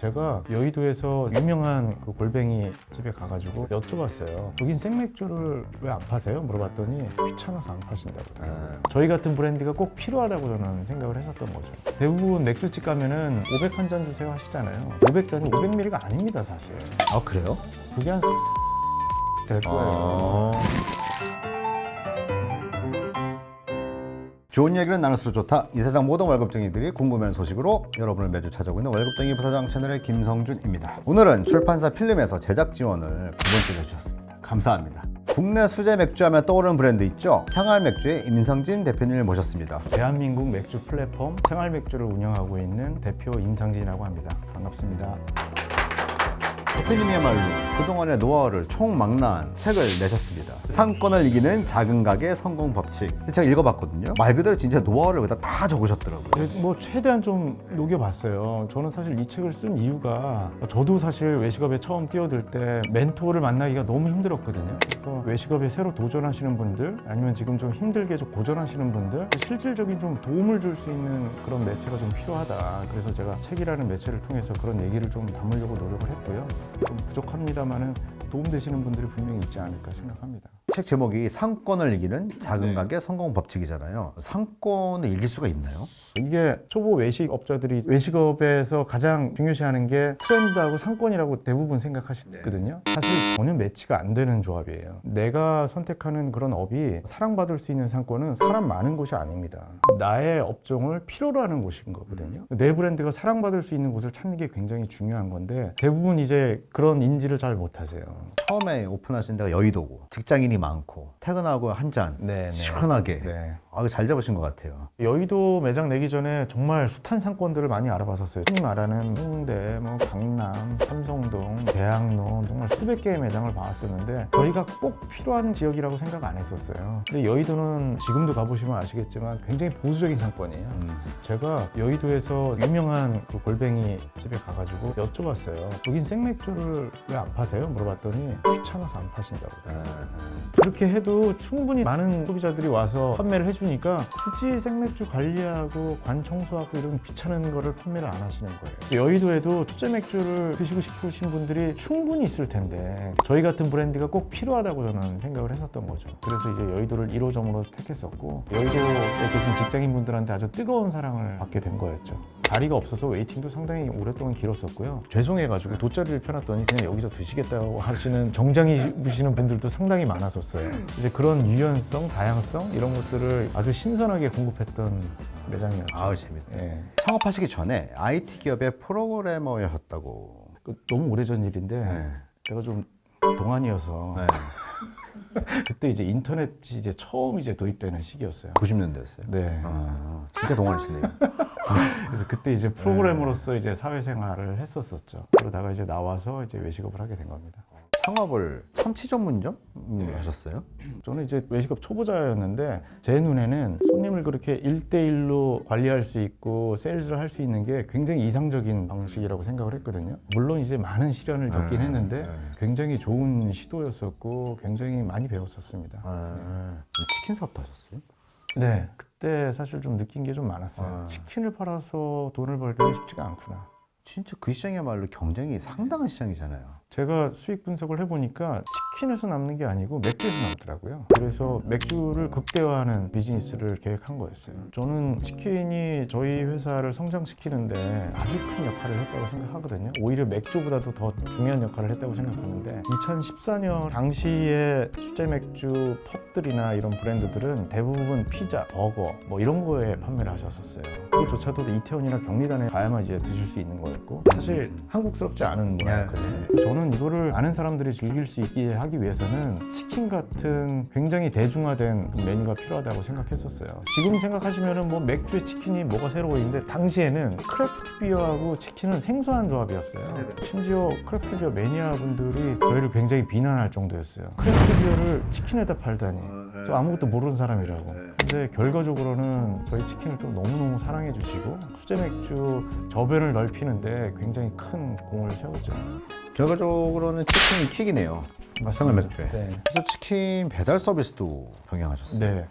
제가 여의도에서 유명한 그 골뱅이 집에 가가지고 여쭤봤어요. 여긴 생맥주를 왜 안 파세요? 물어봤더니 귀찮아서 안 파신다고. 저희 같은 브랜드가 꼭 필요하다고 저는 생각을 했었던 거죠. 대부분 맥주집 가면은 500 한 잔 주세요 하시잖아요. 500잔이 500ml가 아닙니다, 사실. 아 그래요? 그게 한 될 거예요. 좋은 얘기는 나눌수록 좋다. 이 세상 모든 월급쟁이들이 궁금해하는 소식으로 여러분을 매주 찾아오고 있는 월급쟁이 부사장 채널의 김성준입니다. 오늘은 출판사 필름에서 제작 지원을 두 번째로 해주셨습니다. 감사합니다. 국내 수제 맥주 하면 떠오르는 브랜드 있죠? 생활 맥주의 임성진 대표님을 모셨습니다. 대한민국 맥주 플랫폼 생활 맥주를 운영하고 있는 대표 임상진이라고 합니다. 반갑습니다. 대표님이야말로 그동안의 노하우를 총망라한 책을 내셨습니다. 상권을 이기는 작은 가게 성공 법칙. 제가 읽어봤거든요. 말 그대로 진짜 노하우를 여기다 다 적으셨더라고요. 네, 뭐 최대한 좀 녹여봤어요. 저는 사실 이 책을 쓴 이유가 저도 사실 외식업에 처음 뛰어들 때 멘토를 만나기가 너무 힘들었거든요. 그래서 외식업에 새로 도전하시는 분들 아니면 지금 좀 힘들게 좀 고전하시는 분들 실질적인 좀 도움을 줄 수 있는 그런 매체가 좀 필요하다. 그래서 제가 책이라는 매체를 통해서 그런 얘기를 좀 담으려고 노력을 했고요. 좀 부족합니다만은 도움되시는 분들이 분명히 있지 않을까 생각합니다. 책 제목이 상권을 이기는 작은 네. 가게 성공 법칙이잖아요. 상권을 이길 수가 있나요? 이게 초보 외식 업자들이 외식업에서 가장 중요시하는 게 트렌드하고 상권이라고 대부분 생각하시거든요. 사실 전혀 매치가 안 되는 조합이에요. 내가 선택하는 그런 업이 사랑받을 수 있는 상권은 사람 많은 곳이 아닙니다. 나의 업종을 필요로 하는 곳인 거거든요. 내 브랜드가 사랑받을 수 있는 곳을 찾는 게 굉장히 중요한 건데 대부분 이제 그런 인지를 잘 못하세요. 처음에 오픈하신 데가 여의도고 직장인이 많고 퇴근하고 한잔 네, 네. 시원하게 네. 아, 잘 잡으신 것 같아요. 여의도 매장 내기 전에 정말 숱한 상권들을 많이 알아봤었어요. 흔히 말하는 홍대, 뭐 강남, 삼성동, 대학로 정말 수백 개의 매장을 봐왔었는데 저희가 꼭 필요한 지역이라고 생각 안 했었어요. 근데 여의도는 지금도 가보시면 아시겠지만 굉장히 보수적인 상권이에요. 음. 제가 여의도에서 유명한 그 골뱅이 집에 가가지고 여쭤봤어요. 여긴 생맥주를 왜 안 파세요? 물어봤더니 귀찮아서 안 파신다고. 네. 그렇게 해도 충분히 많은 소비자들이 와서 판매를 해주니까 굳이 생맥주 관리하고 관 청소하고 이런 귀찮은 거를 판매를 안 하시는 거예요. 여의도에도 수제 맥주를 드시고 싶으신 분들이 충분히 있을 텐데 저희 같은 브랜드가 꼭 필요하다고 저는 생각을 했었던 거죠. 그래서 이제 여의도를 1호점으로 택했었고 여의도에 계신 직장인분들한테 아주 뜨거운 사랑을 받게 된 거였죠. 자리가 없어서 웨이팅도 상당히 오랫동안 길었었고요. 죄송해가지고 돗자리를 펴놨더니 그냥 여기서 드시겠다고 하시는 정장 입으시는 분들도 상당히 많았었어요. 이제 그런 유연성, 다양성 이런 것들을 아주 신선하게 공급했던 매장이었죠. 아우 재밌다. 예. 창업하시기 전에 IT 기업의 프로그래머였다고. 그 너무 오래전 일인데 네. 제가 좀 동안이어서 네. 그때 이제 인터넷이 이제 처음 이제 도입되는 시기였어요. 90년대였어요. 네. 아, 진짜 동안이시네요. 그래서 그때 이제 프로그래머로서 이제 사회생활을 했었었죠. 그러다가 이제 나와서 이제 외식업을 하게 된 겁니다. 창업을 참치 전문점 음, 네. 하셨어요? 저는 이제 외식업 초보자였는데 제 눈에는 손님을 그렇게 일대일로 관리할 수 있고 세일즈를 할 수 있는 게 굉장히 이상적인 방식이라고 생각을 했거든요. 물론 이제 많은 시련을 겪긴 네, 했는데 네. 굉장히 좋은 시도였었고 굉장히 많이 배웠었습니다. 아, 치킨 사업도 하셨어요? 네. 그때 사실 좀 느낀 게 좀 많았어요. 아. 치킨을 팔아서 돈을 벌기는 쉽지가 않구나. 진짜 그 시장이야말로 경쟁이 상당한 시장이잖아요. 제가 수익 분석을 해보니까 치킨에서 남는 게 아니고 맥주에서 남더라고요. 그래서 맥주를 극대화하는 비즈니스를 계획한 거였어요. 저는 치킨이 저희 회사를 성장시키는데 아주 큰 역할을 했다고 생각하거든요. 오히려 맥주보다도 더 중요한 역할을 했다고 생각하는데 2014년 당시에 수제 맥주 펍들이나 이런 브랜드들은 대부분 피자, 버거 뭐 이런 거에 판매를 하셨었어요. 그것조차도 이태원이나 경리단에 가야만 이제 드실 수 있는 거였고 사실 한국스럽지 않은 문화였거든요. 그래서 저는 이거를 아는 사람들이 즐길 수 있게 하기 위해서는 치킨 같은 굉장히 대중화된 메뉴가 필요하다고 생각했었어요. 지금 생각하시면은 뭐 맥주에 치킨이 뭐가 새로운데 당시에는 크래프트 비어하고 치킨은 생소한 조합이었어요. 심지어 크래프트 비어 매니아 분들이 저희를 굉장히 비난할 정도였어요. 크래프트 비어를 치킨에다 팔다니. 저 아무것도 모르는 사람이라고. 근데 결과적으로는 저희 치킨을 또 너무너무 사랑해 주시고 수제 맥주 저변을 넓히는데 굉장히 큰 공을 세웠죠. 결과적으로는 치킨이 킥이네요. 생활 맥주에. 네. 그래서 치킨 배달 서비스도 병행하셨어요. 네.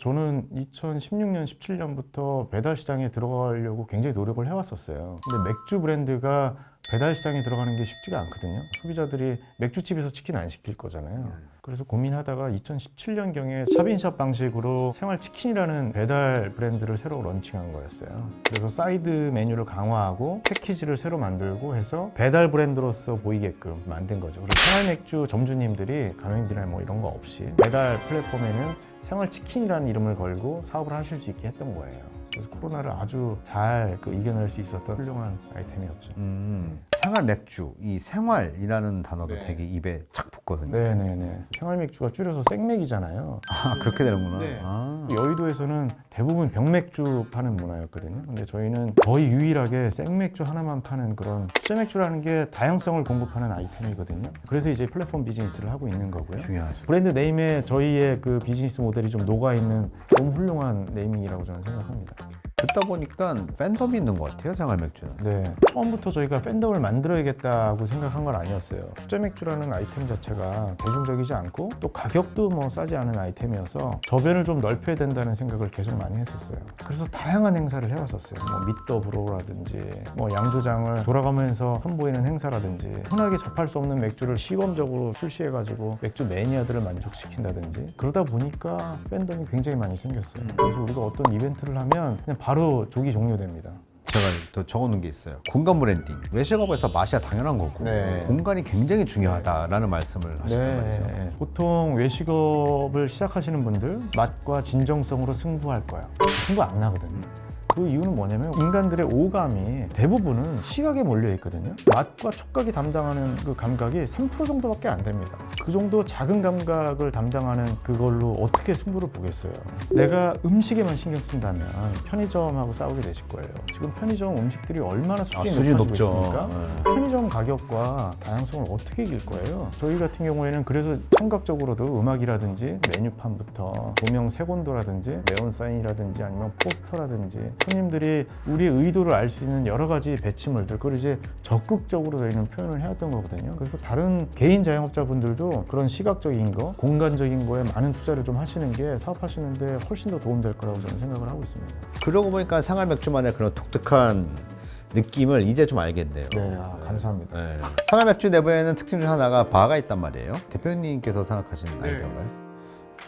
저는 2016년, 17년부터 배달 시장에 들어가려고 굉장히 노력을 해왔었어요. 근데 맥주 브랜드가 배달 시장에 들어가는 게 쉽지가 않거든요. 소비자들이 맥주집에서 치킨 안 시킬 거잖아요. 그래서 고민하다가 2017년경에 샵인샵 방식으로 생활 치킨이라는 배달 브랜드를 새로 런칭한 거였어요. 그래서 사이드 메뉴를 강화하고 패키지를 새로 만들고 해서 배달 브랜드로서 보이게끔 만든 거죠. 그래서 생활 맥주 점주님들이 가맹비나 뭐 이런 거 없이 배달 플랫폼에는 생활 치킨이라는 이름을 걸고 사업을 하실 수 있게 했던 거예요. 그래서 코로나를 아주 잘 그 이겨낼 수 있었던 훌륭한 아이템이었죠. 음, 생활 맥주, 이 생활이라는 단어도 네. 되게 입에 착 붙거든요. 네네네. 생활 맥주가 줄여서 생맥이잖아요. 아, 그렇게 되는구나. 네. 아. 여의도에서는 대부분 병맥주 파는 문화였거든요. 근데 저희는 거의 유일하게 생맥주 하나만 파는 그런 수제맥주라는 게 다양성을 공급하는 아이템이거든요. 그래서 이제 플랫폼 비즈니스를 하고 있는 거고요. 중요하죠. 브랜드 네임에 저희의 그 비즈니스 모델이 좀 녹아 있는 너무 훌륭한 네이밍이라고 저는 생각합니다. 듣다 보니까 팬덤이 있는 것 같아요, 생활 맥주는. 네, 처음부터 저희가 팬덤을 만들어야겠다고 생각한 건 아니었어요. 수제 맥주라는 아이템 자체가 대중적이지 않고 또 가격도 뭐 싸지 않은 아이템이어서 저변을 좀 넓혀야 된다는 생각을 계속 많이 했었어요. 그래서 다양한 행사를 해왔었어요. 뭐 미더브로라든지 뭐 양조장을 돌아가면서 선보이는 행사라든지 흔하게 접할 수 없는 맥주를 시범적으로 출시해가지고 맥주 매니아들을 만족시킨다든지 그러다 보니까 팬덤이 굉장히 많이 생겼어요. 그래서 우리가 어떤 이벤트를 하면 그냥 바로 조기 종료됩니다. 제가 또 적어놓은 게 있어요. 공간 브랜딩. 외식업에서 맛이야 당연한 거고 네. 공간이 굉장히 중요하다라는 말씀을 하시는 거죠. 네. 보통 외식업을 시작하시는 분들 맛과 진정성으로 승부할 거야. 승부 안 나거든 요. 그 이유는 뭐냐면 인간들의 오감이 대부분은 시각에 몰려 있거든요. 맛과 촉각이 담당하는 그 감각이 3% 정도밖에 안 됩니다. 그 정도 작은 감각을 담당하는 그걸로 어떻게 승부를 보겠어요. 내가 음식에만 신경 쓴다면 편의점하고 싸우게 되실 거예요. 지금 편의점 음식들이 얼마나 아, 수준이 수준이 높아지고 높죠. 있습니까? 네. 편의점 가격과 다양성을 어떻게 이길 거예요? 저희 같은 경우에는 그래서 청각적으로도 음악이라든지 메뉴판부터 조명 색온도라든지 네온 사인이라든지 아니면 포스터라든지 손님들이 우리의 의도를 알 수 있는 여러 가지 배치물들 그걸 이제 적극적으로 저희는 표현을 해왔던 거거든요. 그래서 다른 개인 자영업자분들도 그런 시각적인 거, 공간적인 거에 많은 투자를 좀 하시는 게 사업하시는데 훨씬 더 도움될 거라고 저는 생각을 하고 있습니다. 그러고 보니까 생활 맥주만의 그런 독특한 느낌을 이제 좀 알겠네요. 네, 아, 감사합니다. 네. 생활 맥주 내부에는 특징 중 하나가 바가 있단 말이에요. 대표님께서 생각하시는 네. 아이디어인가요?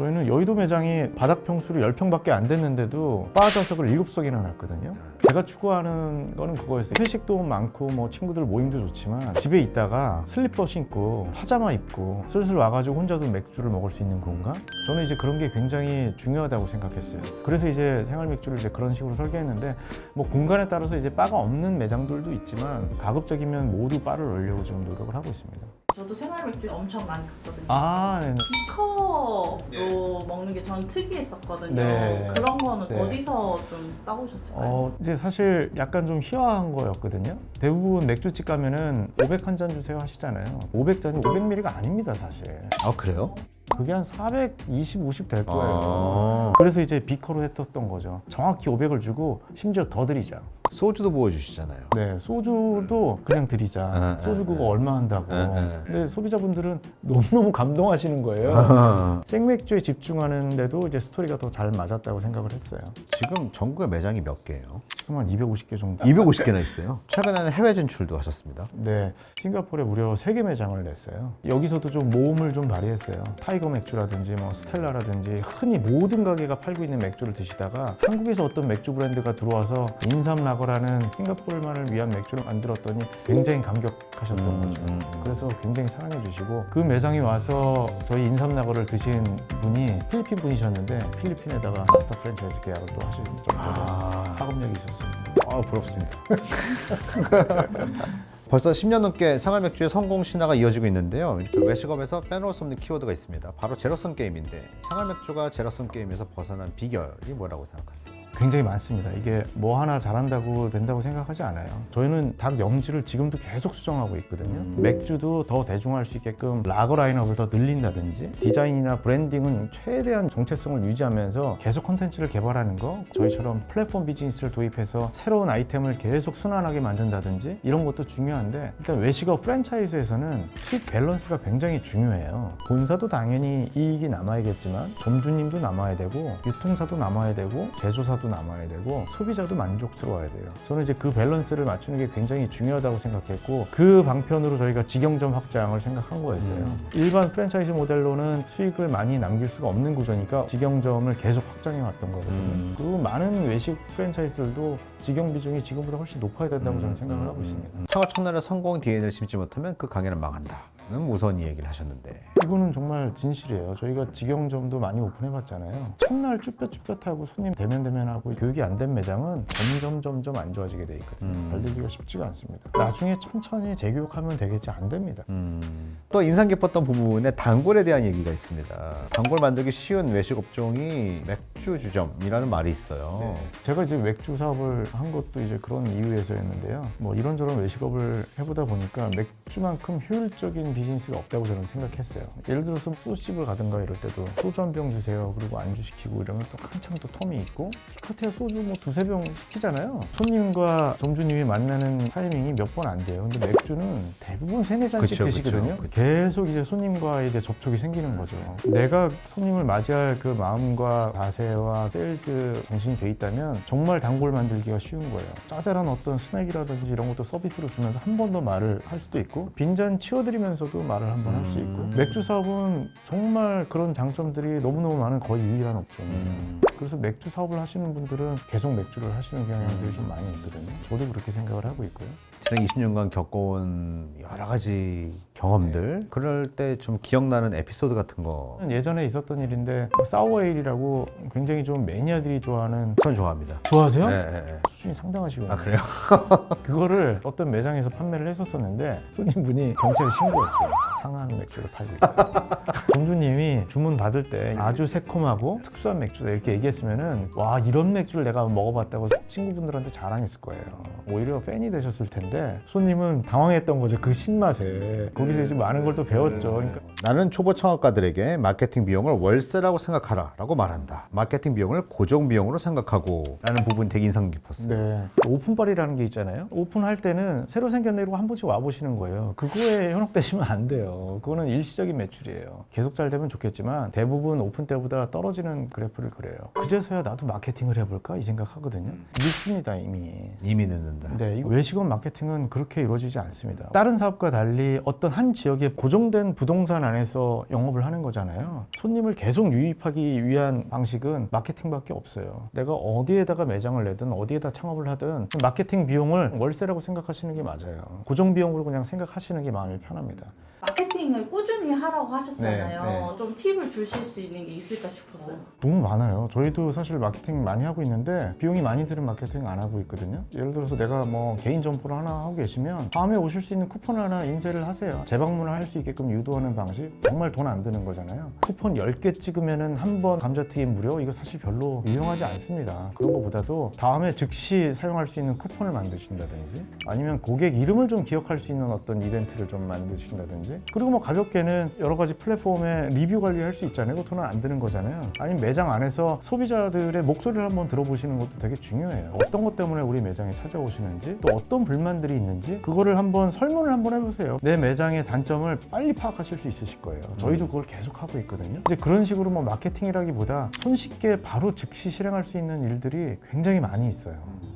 저희는 여의도 매장이 바닥 평수를 10평밖에 안 됐는데도 바 좌석을 7석이나 놨거든요. 제가 추구하는 거는 그거였어요. 회식도 많고 뭐 친구들 모임도 좋지만 집에 있다가 슬리퍼 신고 파자마 입고 슬슬 와가지고 혼자도 맥주를 먹을 수 있는 공간? 저는 이제 그런 게 굉장히 중요하다고 생각했어요. 그래서 이제 생활 맥주를 이제 그런 식으로 설계했는데 뭐 공간에 따라서 이제 바가 없는 매장들도 있지만 가급적이면 모두 바를 넣으려고 지금 노력을 하고 있습니다. 저도 생활 맥주 엄청 많이 갔거든요. 아, 네. 비커로 먹는 게 저는 특이했었거든요. 네. 그런 거는 네. 어디서 좀 따오셨을까요? 어, 이제 사실 약간 좀 희화한 거였거든요. 대부분 맥주집 가면은 500 한 잔 주세요 하시잖아요. 500잔이 500ml가 아닙니다, 사실. 아 그래요? 그게 한 420, 50 될 거예요. 아, 그래서 이제 비커로 했었던 거죠. 정확히 500을 주고 심지어 더 드리자. 소주도 부어주시잖아요. 네, 소주도 그냥 드리자. 아, 소주 아, 그거 아. 얼마 한다고. 아, 아. 근데 소비자분들은 너무너무 감동하시는 거예요. 생맥주에 집중하는데도 이제 스토리가 더 잘 맞았다고 생각을 했어요. 지금 전국에 매장이 몇 개예요? 한 250개 정도. 250개나 있어요. 최근에는 해외 진출도 하셨습니다. 네, 싱가포르에 무려 3개 매장을 냈어요. 여기서도 좀 모험을 좀 발휘했어요. 타이거 맥주라든지 뭐 스텔라라든지 흔히 모든 가게가 팔고 있는 맥주를 드시다가 한국에서 어떤 맥주 브랜드가 들어와서 인삼 라 거라는 싱가포르만을 위한 맥주를 만들었더니 굉장히 감격하셨던 음, 거죠. 음, 음. 그래서 굉장히 사랑해 주시고 그 매장에 와서 저희 인삼라거를 드신 분이 필리핀 분이셨는데 필리핀에다가 마스터 프랜차이즈 계약을 또 하실 정도로 아, 파급력이 있었습니다. 아 부럽습니다. 벌써 10년 넘게 생활 맥주의 성공 신화가 이어지고 있는데요. 이렇게 외식업에서 빼놓을 수 없는 키워드가 있습니다. 바로 제로섬 게임인데 생활 맥주가 제로섬 게임에서 벗어난 비결이 뭐라고 생각하세요? 굉장히 많습니다. 이게 뭐 하나 잘한다고 된다고 생각하지 않아요. 저희는 닭 염지를 지금도 계속 수정하고 있거든요. 음. 맥주도 더 대중화할 수 있게끔 라거 라인업을 더 늘린다든지 디자인이나 브랜딩은 최대한 정체성을 유지하면서 계속 콘텐츠를 개발하는 거 저희처럼 플랫폼 비즈니스를 도입해서 새로운 아이템을 계속 순환하게 만든다든지 이런 것도 중요한데 일단 외식업 프랜차이즈에서는 수익 밸런스가 굉장히 중요해요. 본사도 당연히 이익이 남아야겠지만 점주님도 남아야 되고 유통사도 남아야 되고 제조사도 남아야 되고 소비자도 만족스러워야 돼요. 저는 이제 그 밸런스를 맞추는 게 굉장히 중요하다고 생각했고 그 방편으로 저희가 직영점 확장을 생각한 거였어요. 음. 일반 프랜차이즈 모델로는 수익을 많이 남길 수가 없는 구조니까 직영점을 계속 확장해 왔던 거거든요. 음. 그리고 많은 외식 프랜차이즈들도 직영 비중이 지금보다 훨씬 높아야 된다고 저는 생각을 하고 있습니다. 창업 첫날에 성공 DNA를 심지 못하면 그 가게는 망한다. 는 무선 이 얘기를 하셨는데 이거는 정말 진실이에요. 저희가 직영점도 많이 오픈해봤잖아요. 첫날 쭈뼛쭈뼛하고 손님 대면 대면하고 교육이 안 된 매장은 점점 점점 안 좋아지게 돼 있거든요. 음. 발들기가 쉽지가 않습니다. 나중에 천천히 재교육하면 되겠지 안 됩니다. 음. 또 인상 깊었던 부분에 단골에 대한 얘기가 있습니다. 단골 만들기 쉬운 외식 업종이 맥주 주점이라는 말이 있어요. 네. 제가 이제 맥주 사업을 한 것도 이제 그런 이유에서였는데요. 뭐 이런저런 외식업을 해보다 보니까 맥주만큼 효율적인 비즈니스가 없다고 저는 생각했어요. 예를 들어서 소주집을 가든가 이럴 때도 소주 한 병 주세요. 그리고 안주 시키고 이러면 또 한참 또 텀이 있고 기껏해야 소주 뭐 두세 병 시키잖아요. 손님과 점주님이 만나는 타이밍이 몇 번 안 돼요. 근데 맥주는 대부분 세네 잔씩 그쵸, 드시거든요. 그쵸, 그쵸. 계속 이제 손님과 이제 접촉이 생기는 거죠. 내가 손님을 맞이할 그 마음과 자세와 세일즈 정신이 돼 있다면 정말 단골 만들기가 쉬운 거예요. 짜잘한 어떤 스낵이라든지 이런 것도 서비스로 주면서 한 번 더 말을 할 수도 있고 빈잔 치워드리면서 도 말을 한번 할 수 있고 음. 맥주 사업은 정말 그런 장점들이 너무너무 많은 거의 유일한 업종이에요. 음. 그래서 맥주 사업을 하시는 분들은 계속 맥주를 하시는 경향들이 좀 많이 있거든요. 저도 그렇게 생각을 하고 있고요. 지난 20년간 겪어온 여러 가지 경험들 그럴 때 좀 기억나는 에피소드 같은 거 예전에 있었던 일인데 사워에일이라고 굉장히 좀 매니아들이 좋아하는 전 좋아합니다. 좋아하세요? 네, 네, 네. 수준이 상당하시군요. 아 그래요? 그거를 어떤 매장에서 판매를 했었었는데 손님분이 경찰에 신고했어요. 상한 맥주를 팔고 있다. 점주님이 주문 받을 때 아주 새콤하고 특수한 맥주다 이렇게 얘기했 으면은 와 이런 맥주를 내가 먹어봤다고 친구분들한테 자랑했을 거예요. 오히려 팬이 되셨을 텐데 손님은 당황했던 거죠. 그 신맛에 거기서 이제 많은 걸 또 배웠죠. 그러니까 나는 초보 창업가들에게 마케팅 비용을 월세라고 생각하라 라고 말한다. 마케팅 비용을 고정 비용으로 생각하고 라는 부분 되게 인상 깊었어요. 네. 오픈빨이라는 게 있잖아요. 오픈할 때는 새로 생겨내고 한 번씩 와보시는 거예요. 그거에 현혹되시면 안 돼요. 그거는 일시적인 매출이에요. 계속 잘 되면 좋겠지만 대부분 오픈 때보다 떨어지는 그래프를 그려요. 그제서야 나도 마케팅을 해볼까 이 생각하거든요. 믿습니다 이미. 이미 늦는다. 네, 외식업 마케팅은 그렇게 이루어지지 않습니다. 다른 사업과 달리 어떤 한 지역에 고정된 부동산 안에서 영업을 하는 거잖아요. 손님을 계속 유입하기 위한 방식은 마케팅밖에 없어요. 내가 어디에다가 매장을 내든 어디에다 창업을 하든 마케팅 비용을 월세라고 생각하시는 게 맞아요. 고정 비용으로 그냥 생각하시는 게 마음이 편합니다. 마케팅을 꾸준히 하라고 하셨잖아요. 네, 네. 좀 팁을 주실 수 있는 게 있을까 싶어서요. 너무 많아요. 저희 도 사실 마케팅 많이 하고 있는데 비용이 많이 드는 마케팅 안 하고 있거든요. 예를 들어서 내가 뭐 개인 점포를 하나 하고 계시면 다음에 오실 수 있는 쿠폰 하나 인쇄를 하세요. 재방문을 할 수 있게끔 유도하는 방식 정말 돈 안 드는 거잖아요. 쿠폰 10개 찍으면은 한 번 감자튀김 무료 이거 사실 별로 유용하지 않습니다. 그런 것보다도 다음에 즉시 사용할 수 있는 쿠폰을 만드신다든지 아니면 고객 이름을 좀 기억할 수 있는 어떤 이벤트를 좀 만드신다든지 그리고 뭐 가볍게는 여러 가지 플랫폼에 리뷰 관리할 수 있잖아요. 그거 돈은 안 드는 거잖아요. 아니면 매장 안에서 소비자들의 목소리를 한번 들어보시는 것도 되게 중요해요. 어떤 것 때문에 우리 매장에 찾아오시는지 또 어떤 불만들이 있는지 그거를 한번 설문을 한번 해보세요. 내 매장의 단점을 빨리 파악하실 수 있으실 거예요. 저희도 그걸 계속 하고 있거든요. 이제 그런 식으로 뭐 마케팅이라기보다 손쉽게 바로 즉시 실행할 수 있는 일들이 굉장히 많이 있어요.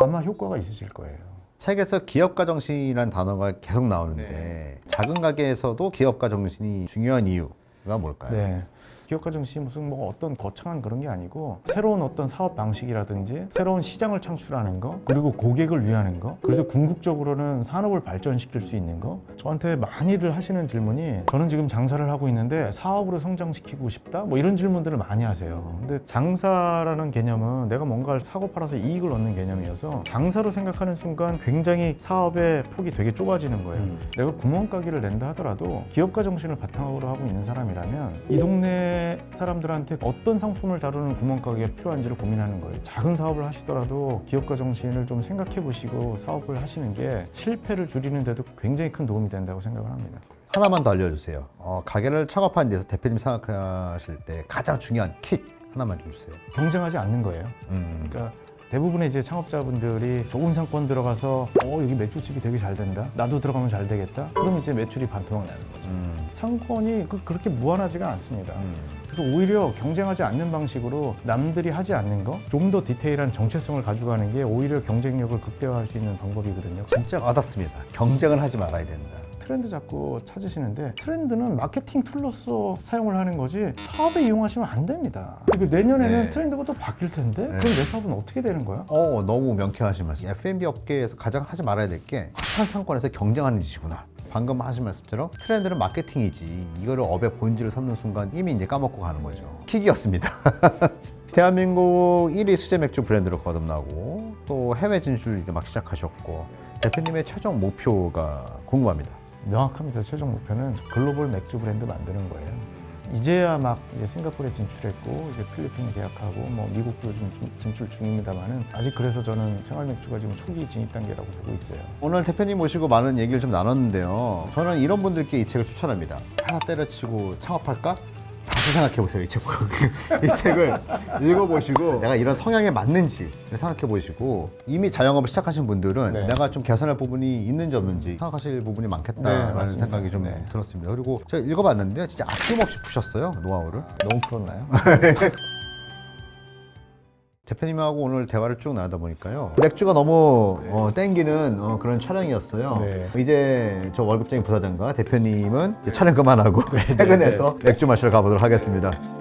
아마 효과가 있으실 거예요. 책에서 기업가 정신이라는 단어가 계속 나오는데 작은 가게에서도 기업가 정신이 중요한 이유가 뭘까요? 네. 기업가 정신이 무슨 뭐 어떤 거창한 그런 게 아니고 새로운 어떤 사업 방식이라든지 새로운 시장을 창출하는 거 그리고 고객을 위하는 거 그래서 궁극적으로는 산업을 발전시킬 수 있는 거. 저한테 많이들 하시는 질문이 저는 지금 장사를 하고 있는데 사업으로 성장시키고 싶다? 뭐 이런 질문들을 많이 하세요. 근데 장사라는 개념은 내가 뭔가를 사고 팔아서 이익을 얻는 개념이어서 장사로 생각하는 순간 굉장히 사업의 폭이 되게 좁아지는 거예요. 음. 내가 구멍가게를 낸다 하더라도 기업가 정신을 바탕으로 하고 있는 사람이라면 이 동네 사람들한테 어떤 상품을 다루는 구멍가게가 필요한지를 고민하는 거예요. 작은 사업을 하시더라도 기업가 정신을 좀 생각해 보시고 사업을 하시는 게 실패를 줄이는 데도 굉장히 큰 도움이 된다고 생각을 합니다. 하나만 더 알려주세요. 어, 가게를 창업하는 데서 대표님 생각하실 때 가장 중요한 킥 하나만 좀 주세요. 경쟁하지 않는 거예요. 음. 그러니까 대부분의 이제 창업자분들이 좋은 상권 들어가서 어 여기 맥주집이 되게 잘 된다. 나도 들어가면 잘 되겠다. 그럼 이제 매출이 반토막 나는 거죠. 음, 상권이 그, 그렇게 무한하지가 않습니다. 음. 그래서 오히려 경쟁하지 않는 방식으로 남들이 하지 않는 거 좀 더 디테일한 정체성을 가져가는 게 오히려 경쟁력을 극대화할 수 있는 방법이거든요. 진짜 와닿습니다. 경쟁을 하지 말아야 된다. 트렌드 자꾸 찾으시는데 트렌드는 마케팅 툴로서 사용을 하는 거지 사업에 이용하시면 안 됩니다. 그리고 내년에는 네. 트렌드가 또 바뀔 텐데 네. 그럼 내 사업은 어떻게 되는 거야? 어, 너무 명쾌하신 말씀. F&B 업계에서 가장 하지 말아야 될게 핫한 상권에서 경쟁하는 짓이구나. 방금 하신 말씀처럼 트렌드는 마케팅이지. 이거를 업의 본질을 삼는 순간 이미 이제 까먹고 가는 거죠. 킥이었습니다. 대한민국 1위 수제 맥주 브랜드로 거듭나고 또 해외 진출 이제 막 시작하셨고 대표님의 최종 목표가 궁금합니다. 명확합니다. 최종 목표는 글로벌 맥주 브랜드 만드는 거예요. 이제야 막 이제 싱가포르에 진출했고 이제 필리핀 계약하고 뭐 미국도 좀 진- 진출 중입니다만은 아직 그래서 저는 생활 맥주가 지금 초기 진입 단계라고 보고 있어요. 오늘 대표님 모시고 많은 얘기를 좀 나눴는데요. 저는 이런 분들께 이 책을 추천합니다. 하나 때려치고 창업할까? 다시 생각해 보세요. 이 책. 이 책을 읽어보시고 내가 이런 성향에 맞는지 생각해 보시고 이미 자영업을 시작하신 분들은 네. 내가 좀 개선할 부분이 있는지 없는지 생각하실 부분이 네, 많겠다라는 맞습니다. 생각이 좀 네. 들었습니다. 그리고 제가 읽어봤는데 진짜 아낌없이 푸셨어요 노하우를. 너무 풀었나요? 대표님하고 오늘 대화를 쭉 나누다 보니까요. 맥주가 너무 어, 땡기는 어, 그런 촬영이었어요. 네. 이제 저 월급쟁이 부사장과 대표님은 이제 촬영 그만하고 퇴근해서 맥주 마시러 가보도록 하겠습니다.